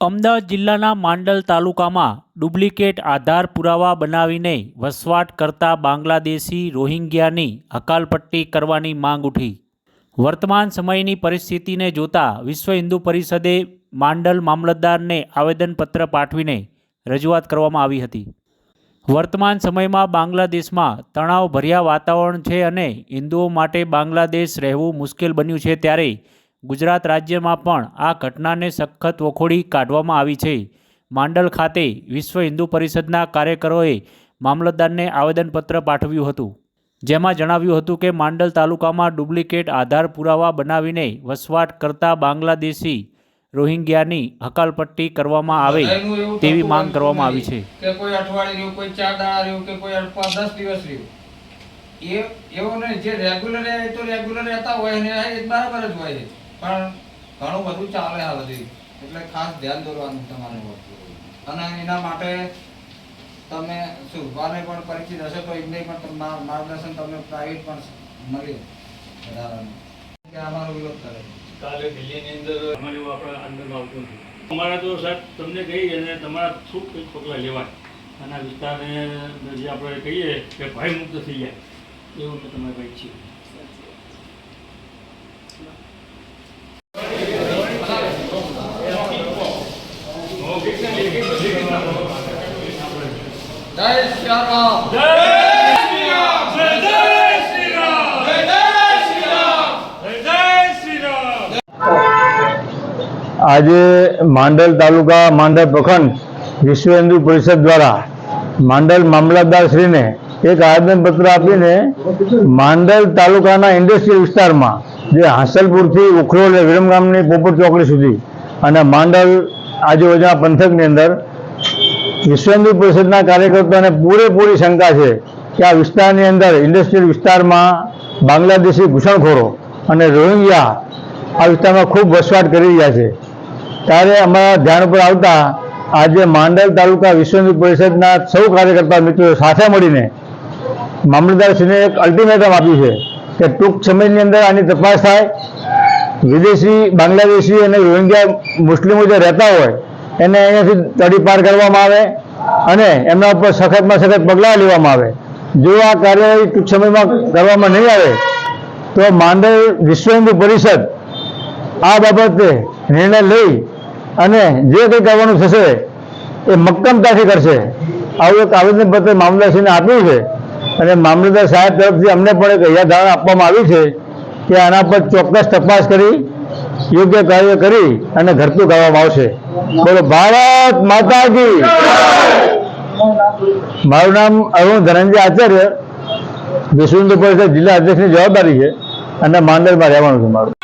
અમદાવાદ જિલ્લાના માંડલ તાલુકામાં ડુપ્લિકેટ આધાર પુરાવા બનાવીને વસવાટ કરતા બાંગ્લાદેશી રોહિંગ્યાની હકાલપટ્ટી કરવાની માંગ ઉઠી. વર્તમાન સમયની પરિસ્થિતિને જોતા વિશ્વ હિન્દુ પરિષદે માંડલ મામલતદારને આવેદનપત્ર પાઠવીને રજૂઆત કરવામાં આવી હતી. વર્તમાન સમયમાં બાંગ્લાદેશમાં તણાવભર્યા વાતાવરણ છે અને હિન્દુઓ માટે બાંગ્લાદેશ રહેવું મુશ્કેલ બન્યું છે ત્યારે ગુજરાત રાજ્યમાં પણ આ ઘટનાને સખત વખોડી કાઢવામાં આવી છે. માંડલ ખાતે વિશ્વ હિન્દુ પરિષદના કાર્યકરોએ મામલતદારને આવેદનપત્ર પાઠવ્યું હતું. જેમાં જણાવ્યું હતું કે માંડલ તાલુકામાં ડુપ્લિકેટ આધાર પુરાવા બનાવીને વસવાટ કરતા બાંગ્લાદેશી રોહિંગ્યાની હકાલપટ્ટી કરવામાં આવે તેવી માંગ કરવામાં આવી છે. કે કોઈ અઠવાડિયું કોઈ ચાર દાડા રહ્યું કે કોઈ દસ દિવસ રહ્યું. એ એવો ને જે રેગ્યુલર એ તો રેગ્યુલર રહેતા હોય ને એ બરાબર જ હોય. પણ ઘણું બધું ચાલે આ બધી. એટલે ખાસ ધ્યાન દોરવાનું તમારે અને એના માટે તમે શુભાને પણ પરિચિત હશે તો એમને પણ માર્ગદર્શન તમને પ્રાઇવેટ પણ મળે વધારાનું. કે અમારો વિરોધ કરે કાલે દિલ્હીની અંદર અમારે આપણા અંદરમાં આવતું નથી. અમારા તો સાહેબ તમને કહી અને તમારા શું કંઈક પગલાં લેવાય. અને વિસ્તારને જે આપણે કહીએ કે ભયમુક્ત થઈ જાય, એવું મેં તમારે કંઈક છીએ. જય શ્રી રામ આજે માંડલ તાલુકા માંડલ પ્રખંડ વિશ્વ હિન્દુ પરિષદ દ્વારા માંડલ મામલતદારશ્રીને એક આવેદનપત્ર આપીને માંડલ તાલુકાના ઇન્ડસ્ટ્રીયલ વિસ્તારમાં જે હાંસલપુરથી ઉખરોલ વિરમગામની પોપટ ચોકડી સુધી અને માંડલ આજુબાજુના પંથકની અંદર વિશ્વ પરિષદના કાર્યકર્તાઓને પૂરેપૂરી શંકા છે કે આ વિસ્તારની અંદર ઇન્ડસ્ટ્રીયલ વિસ્તારમાં બાંગ્લાદેશી ઘૂસણખોરો અને રોહિંગ્યા આ વિસ્તારમાં ખૂબ વસવાટ કરી રહ્યા છે. ત્યારે અમારા ધ્યાન ઉપર આવતા આજે માંડલ તાલુકા વિશ્વ પરિષદના સૌ કાર્યકર્તા મિત્રો સાથે મળીને મામલતદારશ્રીને એક અલ્ટિમેટમ આપ્યું છે કે ટૂંક સમયની અંદર આની તપાસ થાય. વિદેશી બાંગ્લાદેશી અને રોહિંગ્યા મુસ્લિમો જે રહેતા હોય એને અહીંયાથી તડીપાર કરવામાં આવે અને એમના ઉપર સખતમાં સખત પગલાં લેવામાં આવે. જો આ કાર્યવાહી ટૂંક સમયમાં કરવામાં નહીં આવે, તો માંડલ વિશ્વ હિન્દુ પરિષદ આ બાબતે નિર્ણય લઈ અને જે કંઈ કરવાનું થશે એ મક્કમતાથી કરશે. આવું એક આવેદનપત્ર મામલદારશ્રીને આપ્યું છે અને મામલતદાર સાહેબ તરફથી અમને પણ એક ધારણા આપવામાં આવી છે કે આના પર ચોક્કસ તપાસ કરી યોગ્ય કાર્ય કરી અને ઘરતું ગાવામાં આવશે. બોલો, ભારત માતા કી મારું નામ અરુણ ધનંજય આચાર્ય વિશ્વ હિન્દુ પરિષદ જિલ્લા અધ્યક્ષની જવાબદારી છે અને માંડલમાં રહેવાનું છે મારું.